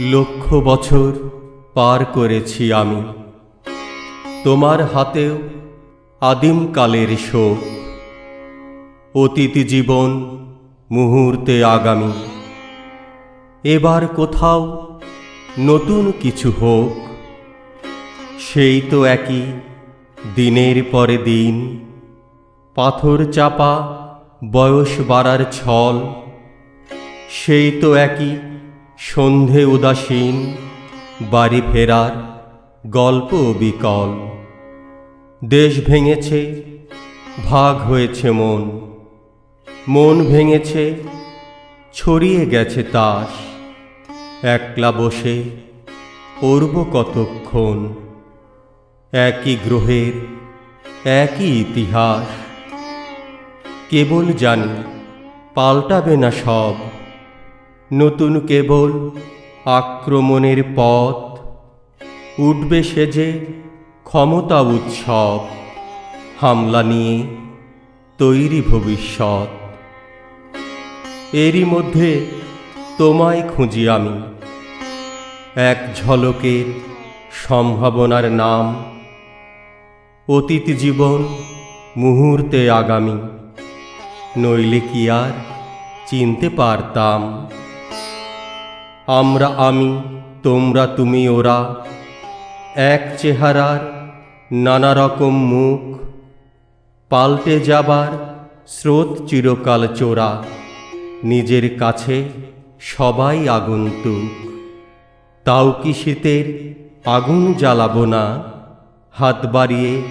লক্ষ বছর পার করেছি আমি। তোমার হাতেও আদিমকালের শোক। অতীত জীবন মুহূর্তে আগামী। এবার কোথাও নতুন কিছু হোক। সেই তো একই দিনের পরে দিন। পাথর চাপা বয়স বাড়ার ছল। সেই তো একই সন্ধে উদাসীন, বাড়ি ফেরার গল্প বিকল। দেশ ভেঙেছে, ভাগ হয়েছে মন। মন ভেঙেছে, ছড়িয়ে গেছে তাস। একলা বসে পড়ব কতক্ষণ? একই গ্রহের একই ইতিহাস। কেবল জানি, পাল্টাবে না সব। নতুন কেবল আক্রমণের পথ। উঠবে সেজে ক্ষমতা উৎসব, হামলা নিয়ে তৈরি ভবিষ্যৎ। এরই মধ্যে তোমায় খুঁজি আমি। এক ঝলকের সম্ভাবনার নাম, অতীত জীবন মুহূর্তে আগামী, নইলে কি আর চিনতে পারতাম। আমরা আমি, তোমরা তুমি ওরা। এক চেহারার নানা রকম মুখ, পাল্টে যাবার স্রোত চিরকাল চোরা। নিজের কাছে সবাই আগন্তুক। তাও কি শীতের আগুন জ্বালাবো না? হাত বাড়িয়ে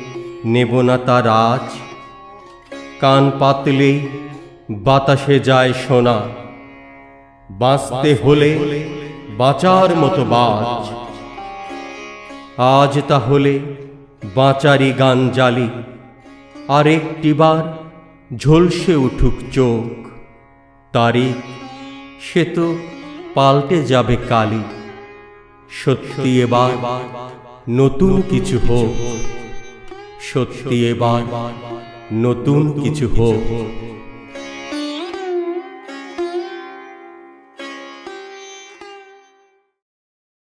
নেব না তার আজ কান পাতলেই বাতাসে যায় সোনা। বাঁচতে হলে বাঁচার মতো বাজ। আজ তাহলে বাঁচারি গান জালি। আর একটিবার ঝলসে উঠুক চোখ। তারিখ, সে তো পাল্টে যাবে কালি। সত্যি এবার নতুন কিছু হোক। সত্যি এবার নতুন কিছু হোক।